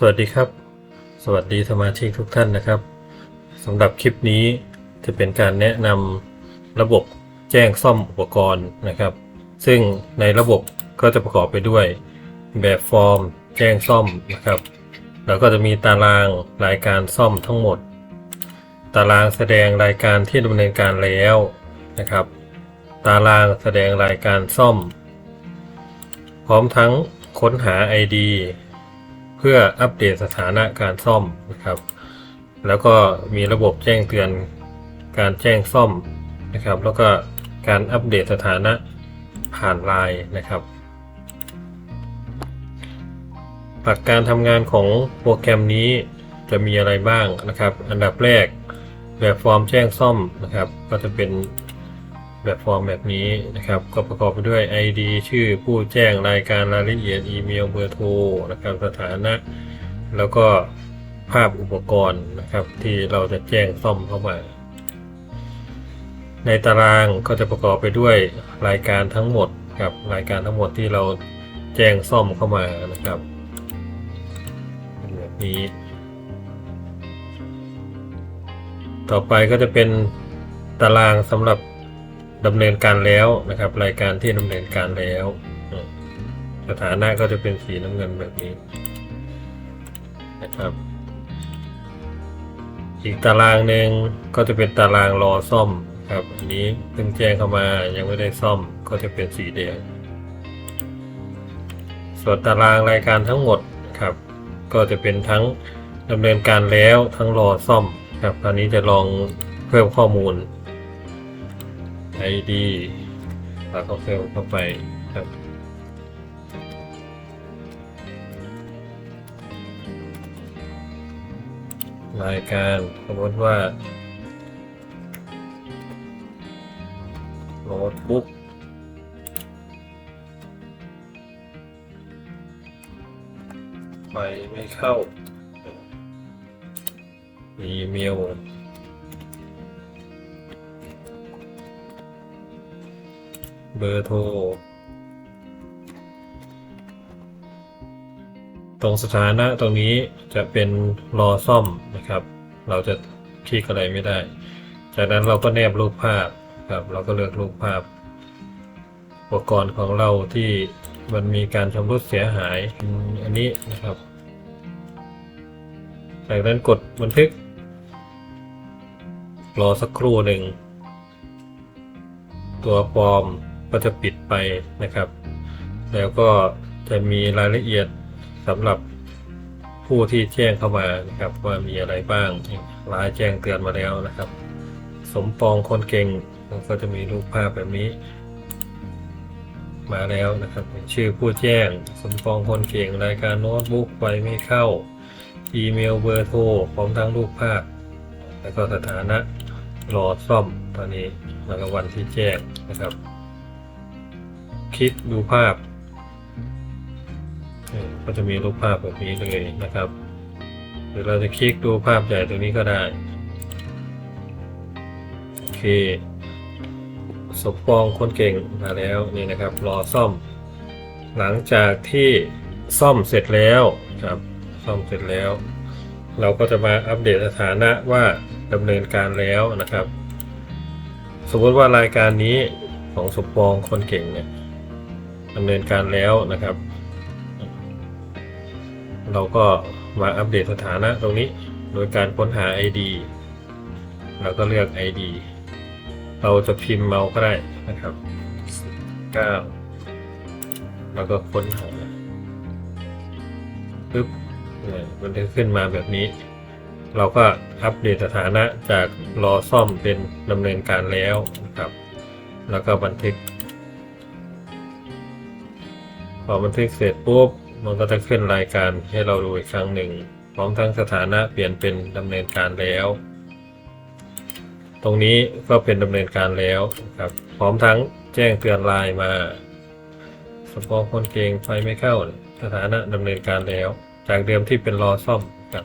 สวัสดีครับ สวัสดีสมาชิกทุกท่านนะครับสำหรับคลิปนี้จะเป็นการแนะนำระบบแจ้งซ่อมอุปกรณ์นะครับ ซึ่งในระบบก็จะประกอบไปด้วย แบบฟอร์ม แจ้งซ่อมนะครับ แล้วก็จะมีตารางรายการซ่อมทั้งหมด ตารางแสดงรายการที่ดำเนินการแล้วนะครับ ตารางแสดงรายการซ่อม พร้อมทั้งค้นหา ID เพื่ออัปเดตสถานะการซ่อมนะครับ แล้วก็มีระบบแจ้งเตือนการแจ้งซ่อมนะครับ แล้วก็การอัปเดตสถานะผ่านไลน์นะครับ หลักการทำงานของโปรแกรมนี้จะมีอะไรบ้างนะครับ อันดับแรกแบบฟอร์มแจ้งซ่อมนะครับ ก็จะเป็น แบบฟอร์มแบบนี้นะครับ ก็ประกอบไปด้วย ID ชื่อผู้แจ้งรายการรายละเอียดอีเมลเบอร์โทรนะครับสถานะ แล้วก็ภาพอุปกรณ์นะครับ ที่เราจะแจ้งซ่อมเข้ามา ในตารางก็จะประกอบไปด้วยรายการทั้งหมดครับรายการทั้งหมดที่เราแจ้งซ่อมเข้ามานะครับแบบนี้ ต่อไปก็จะเป็นตารางสำหรับ ดำเนินการแล้วนะครับ รายการที่ดำเนินการแล้ว สถานะก็จะเป็นสีน้ำเงินแบบนี้นะครับ อีกตารางหนึ่งก็จะเป็นตารางรอซ่อมครับอันนี้เพิ่งแจ้งเข้ามายังไม่ได้ซ่อมก็จะเป็นสีแดงส่วนตารางรายการทั้งหมดครับ ก็จะเป็นทั้งดำเนินการแล้วทั้งรอซ่อมครับคราวนี้จะลองเพิ่มข้อมูล ID แล้วก็เพิ่มเข้าไปครับรายการสมมติว่าโน้ตบุ๊กไฟไม่เข้า อีเมล เบอร์โทร ตรงสถานะตรงนี้จะเป็นรอซ่อมนะครับ เราจะคลิกอะไรไม่ได้ จากนั้นเราก็แนบรูปภาพครับ เราก็เลือกรูปภาพ อุปกรณ์ของเราที่มันมีการชำรุดเสียหาย อันนี้นะครับ จากนั้นกดบันทึก รอสักครู่หนึ่ง ตัวฟอร์ม ก็จะปิดไปนะครับ แล้วก็จะมีรายละเอียดสำหรับผู้ที่แจ้งเข้ามานะครับ ว่ามีอะไรบ้างรายแจ้งเตือนมาแล้วนะครับ สมปองคนเก่งก็จะมีรูปภาพแบบนี้ มาแล้วนะครับชื่อผู้แจ้ง สมปองคนเก่งรายการโน้ตบุ๊กไฟไม่เข้า อีเมลเบอร์โทรพร้อมทั้งรูปภาพ แล้วก็สถานะรอซ่อมตอนนี้แล้วก็วันที่แจ้งนะครับ คลิกดูภาพเออก็จะมีรูปภาพแบบนี้เลยนะครับ หรือเราจะคลิกดูภาพใหญ่ตรงนี้ก็ได้ โอเคสมปองคนเก่งมาแล้วนี่นะครับ รอซ่อม หลังจากที่ซ่อมเสร็จแล้วครับซ่อมเสร็จแล้ว เราก็จะมาอัปเดตสถานะว่าดำเนินการแล้วนะครับ สมมติว่ารายการนี้ของสมปองคนเก่งเนี่ย ดำเนินการแล้วนะครับ เราก็มาอัปเดตสถานะตรงนี้โดยการค้นหา ID เราก็เลือก ID เราจะพิมพ์เมาส์ก็ได้นะครับ 9 แล้วก็ค้นหาปึ๊บนี่ยมันจะขึ้นมาแบบนี้ เราก็อัปเดตสถานะจากรอซ่อมเป็นดำเนินการแล้วนะครับ แล้วก็บันทึก พอบันทึกเสร็จปุ๊บมันก็จะขึ้นรายการให้เราดูอีกครั้งหนึ่ง พร้อมทั้งสถานะเปลี่ยนเป็นดำเนินการแล้ว ตรงนี้ก็เป็นดำเนินการแล้วครับ พร้อมทั้งแจ้งเตือนไลน์มาสปองคนเก่งไฟไม่เข้า สถานะดำเนินการแล้ว จากเดิมที่เป็นรอซ่อมครับ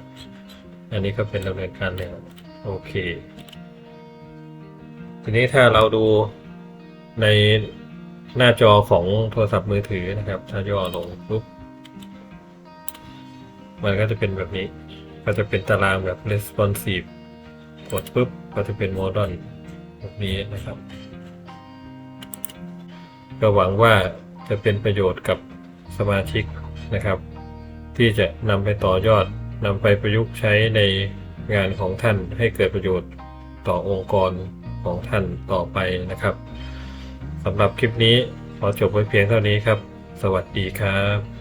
อันนี้ก็เป็นดำเนินการแล้ว โอเค ทีนี้ถ้าเราดูใน หน้าจอของโทรศัพท์มือถือนะครับ ถ้าย่อลงปุ๊บมันก็จะเป็นแบบนี้ ก็จะเป็นตารางแบบ responsive กดปุ๊บก็จะเป็น modern แบบนี้นะครับ ก็หวังว่าจะเป็นประโยชน์กับสมาชิกนะครับ ที่จะนำไปต่อยอดนำไปประยุกต์ใช้ในงานของท่านให้เกิดประโยชน์ต่อองค์กรของท่านต่อไปนะครับ สำหรับคลิปนี้ขอจบไว้เพียงเท่านี้ครับ สวัสดีครับ